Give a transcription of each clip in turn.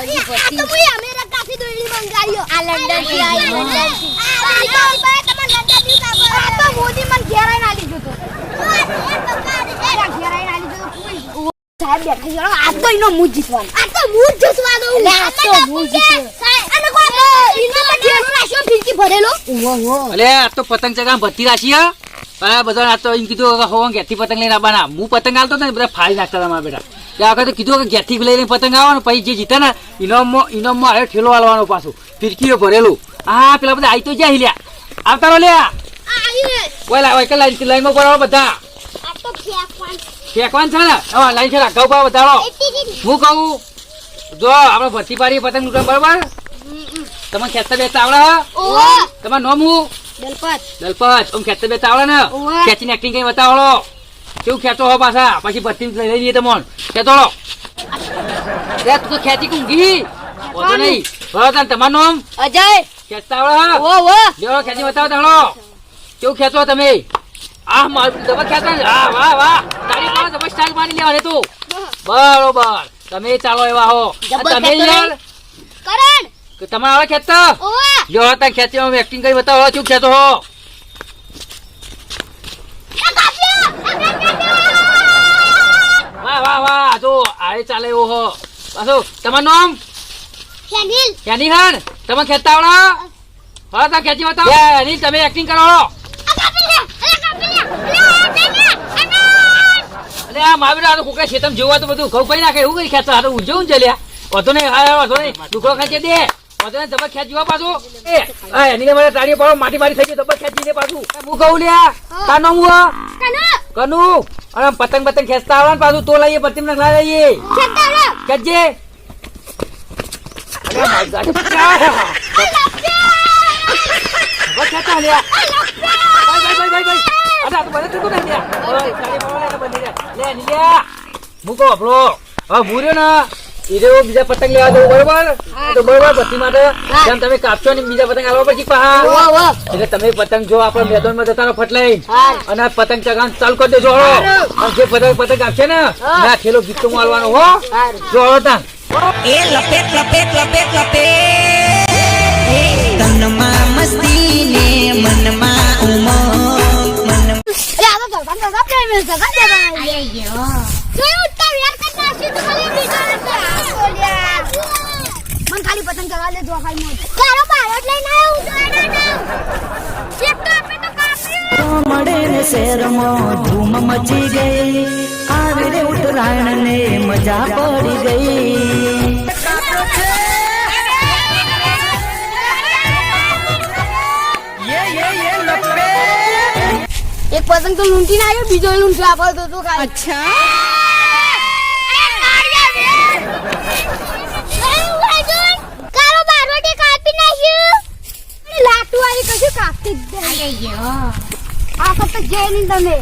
આ તો પતી મુઈ અમેરિકાથી દોરી મંગાવ્યો. આ લંડનથી આવી, લંડનથી. આ તો તમે લંડનથી કાપો આ તો મોદી મને ઘેરાઈ ના લીધું તો. ઘેરાઈ ના લીધું સાહેબ બેઠા છે આ તો એનો મૂળ જીતવાનો. આ તો મૂળ જીતવાનો. આ તો મૂળ જીત્યો. અને કોઈ એનો પણ જેનો રાખ્યો ફીરકી ભરેલો? ઉવ્વ, ઉવ્વ. અલે આ તો પતંગ ચગામ ભરતી રાખી બધા આ તો એમ કીધું હોવા ઘેરથી પતંગ લઈને આવવાના. હું પતંગ આવતો ને બધા ફાડી નાખતા તમારા મારા બેટા. ત્યાં તો કીધું કે ઘેરથી લઈને પતંગ આવવાનો પછી જે જીતે ને ઇનામમાં ઇનામમાં આવ્યો ઠેલો હાલવાનો પાછું. ફિરકીઓ ભરેલું. હા પેલા બધા આવી તો જાય લ્યા આવતા લ્યા આઈને ઓય લાઈન લાઈનમાં ભરાવો બધા. ફેંકવાન છે ને? હવે લાઈન છે રાખવા ઉપર વધારો હું કહું? જો આપણે ભરતી પાડી પતંગ લૂંટવા બરોબર? તમે ખેતર બેસતા આવડે તમારું નામ હું દલપત. દલપત. આમ ખેતર બેસતા આવડે ને. ખેંચીને એક્ટિંગ કઈ બતાવડો? કેવું ખેંચો હો પાછા? પછી બત્તી લઈ લઈ જઈએ તમોન. ખેંચો લો. રે તું તો ખેંચી કુંગી હોતો નહીં. બરાબર તાન તમારું નામ. અજય. ખેંચતા આવડો ઓ ઓ વો લેવડો ખેંચી બતાવો તાણો. કેવું ખેંચો તમે? આ મારું દબા ખેંચો ને. હા વાહ વાહ. તારી પાસે દબા સ્ટાઇલ મારી લેવાની તું. બરોબર. તમે ચાલો એવા હો. તમે યાર કરણ. કે તમારે આવે ખેંચતા? જો હતા ખેંચી એક્ટિંગ કરી બતાવો. કેવું ખેંચો હો આ કાપ્યો વાહ વાહ વાહ જો આરે ચાલે એવો હો. પાછું તમારું નામ? ફેનિલ. ક્યાંની હન? તમે ખેંચતા આવડો? હા તા ખેંચી બતાવો. એ, અનિલ તમે એક્ટિંગ કરો અરે આ માવી આ તો કોકરા ખેતમ જોવા તો બધું. ઘઉં કઈ નાખે એવું કઈ ખેંચતા હારું તો ઉજવું જ લ્યા. વધુ નહીં હા વાંધો નહીં. દુખરો ખેંચી દે. વાંધો નહીં તમે ખેંચવા પાછું. એ હા એની મને તાળી પાડો માટી મારી થઈ ગઈ તમે ખેંચી દે પાછું. હું કહું લ્યા? નામ હું કનો? કનુ? અને પતંગ પતંગ ખેંચતા આવડે ને પાછું તો લઈએ પતંગ નખલા લઈએ. ખેંચજે. અરે મારી ગાડી બસ ખેંચા લ્યા. ભાઈ ભાઈ ભાઈ ભાઈ ભાઈ. અરે આ તો તું ને લ્યા. ઓય તાળી પાડો લે બંધી લે લે ની લ્યા મૂકો આપણો. હવે મૂર્યો ને? ઈરે બીજા પતંગ લેવા દો બરોબર? તો બરોબર પછી માટે જેમ તમે કાપશો ને બીજા પતંગ આવવા પછી પહા. એટલે તમે પતંગ જો આપણે મેદાનમાં જતા રહો ફટલાઈ. અને પતંગ ચગાવવાનું ચાલુ કરી દેજો હળો. અને જે પતંગ પતંગ આપશે ને ના ખેલો ગીતો મારવાનો હો. જો હળો તાન એ લપેટ લપેટ લપેટ લપેટ. તનમાં મસ્તી ને મનમાં ઉમંગ મન અરે આ તો ધરકા ધરકા પ્રેમ છે ધરકા ધરકા જોયું ઉઠતા યાર કરતા છે તો ખાલી બીજો નથી આ બોલ્યા મન ખાલી પતંગ ચગાવ લે જો ખાલી મોજ તારો બારોટ લઈને આવ્યો ઉતારા ના એક તો આપણે તો કાપ્યું મળે ને શહેરમાં ધૂમ મચી ગઈ. આવી રે ઉત્તરાયણ ને મજા પડી ગઈ. એક પતંગ તો લૂંટીને આવ્યો બીજો લૂંટી આપતો તો ખાલી. અચ્છા. કારો કાપી નાખ્યું. લાટુ આવી કશું કાપતી જ. આ ફક્ત જય નહીં તમે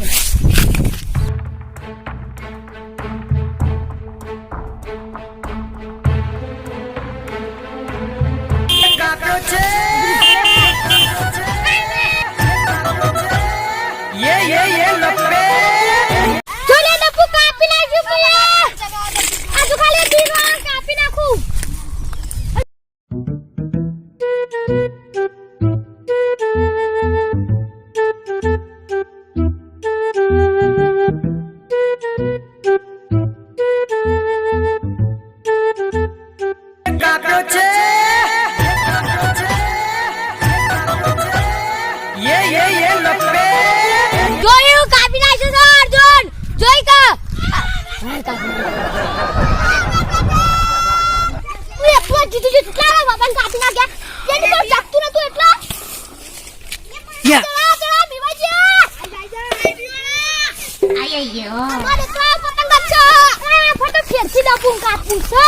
ભીમાજી અમારે તો પતંગ જ છે આ ફટો ફેરથી ડાપુ કાપું છે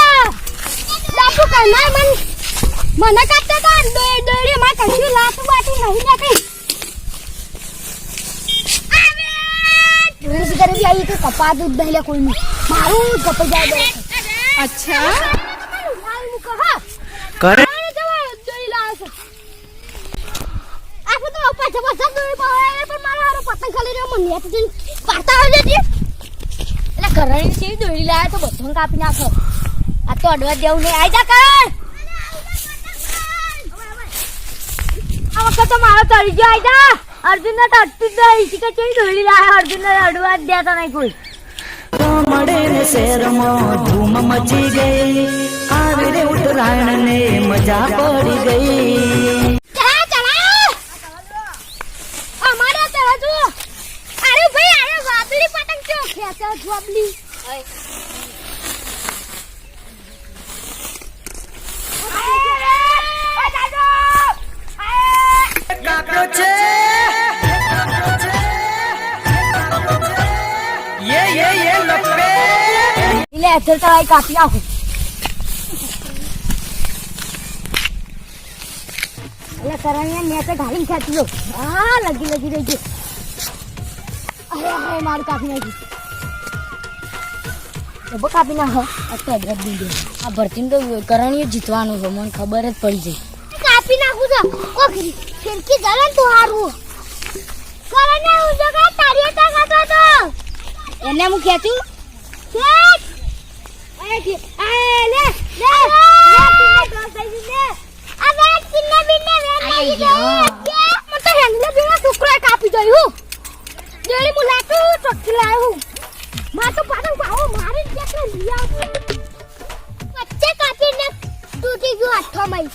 ડાપુ કરના મન મને કાપતા તા દોડી દોડી માં કશું લાતું બાતું નહીં નાખી રેસ કરે આવી તો કપા દૂધ દહીં લે કોઈ મારું કપાઈ જાય દે અચ્છા કરે દોઈ તો પાછા પાછા દોઈ મારો પતંગ ખાલી રહ્યો મને આવે એટલે ઘરે છે દોઈ લાવે તો બધું કાપી નાખો. આ તો અડવા દેવું નહીં. આઈ જા કર આ તો મારો તળી ગયો. આઈ જા! અર્જુન ને તો અટતું જ નહીં. દોડી લાવે અર્જુન ને અડવા જ દેતા નહીં કોઈ. મળે મચી ગઈ. આવી રે ઉત્તરાયણ ને મજા પડી ગઈ ચલા ચલા અમારે ચલા જો અરે ભાઈ અરે વાદળી પતંગ ખેંચો જોબલી કાપ્યો છે. યે યે યે લપે. એટલે અચલ તો આ કાપી નાખું. એટલે કરણિયા મેં ઘાલીને ખેંચી લો. હા લગી લગી રહી ગઈ અરે અરે મારું કાપી નાખ્યું. ઊભો કાપી નાખો. આ તો અદરક દીધો. આ ભરતી તો કરણીએ જીતવાનું છે મને ખબર જ પડી જાય. કાપી નાખું તો કોક ફિરકી જલે તું હારું. કરણે હું જગા તારી તા કાતો તો? એને હું ખેંચું ખેંચ અરે કે આ લે લે લે આ વે પિન્ને બિન્ને વે લઈ દે મને તો બિના ટુકડા કાપી દઈ હું જેડી મુ લાટુ ચોકી લાય હું માં તો પાડો પાવો મારી જેટલે લઈ આવ વચ્ચે કાપીને તૂટી ગયો હાથમાં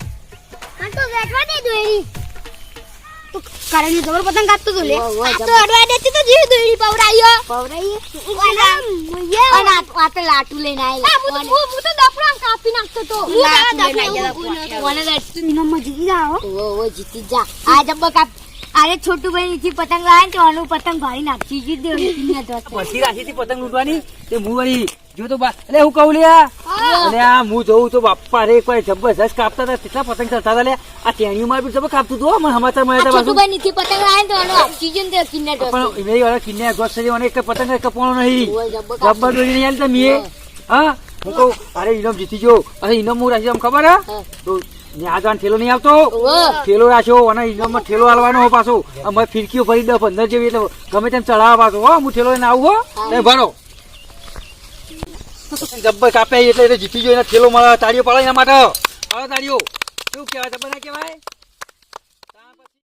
મને તો વેટવા દે દોરી કારણ કાપ અરે છોટું ભાઈ પતંગ લાવે પતંગ ભારી નાખી પછી રાખી પતંગ ઉડવાની? જો તો બા એટલે હું કહું લ્યા અને આ હું જોઉં તો બાપા રે કોઈ જબરજસ્ત કાપતા હતા કેટલા પતંગ ચડતા હતા લે આ તેણીઓ માં બી જબર કાપતું હતું મને સમાચાર મળ્યા હતા છોટુ નીચે પતંગ લાવે તો આનું ઓક્સિજન તે કિન્ને પણ એવી વાળા કિન્યા ગોસ થઈ જવાને એક પતંગ કપવાનો નહીં. કાપી. દોરી નહીં આલી તમે હા. હું? કહું અરે ઇનામ જીતી જો અરે ઇનામ હું રાખી ખબર હે. તો ન્યા ઠેલો નહીં આવતો? થેલો ઠેલો રાખ્યો અને ઇનામમાં ઠેલો હાલવાનો હો પાછો. અમે ફિરકીઓ ભરી દસ પંદર જેવી એટલે ગમે તેમ ચડાવવા પાછો. હો હું ઠેલો ને આવું હો. ભરો. જબ્બર કાપે એટલે એટલે જીતી જો એને ઠેલો મળે, તાળીઓ પાડો એના માટે. પાડો તાળીઓ. શું કહેવાય? જબ્બર ના કહેવાય?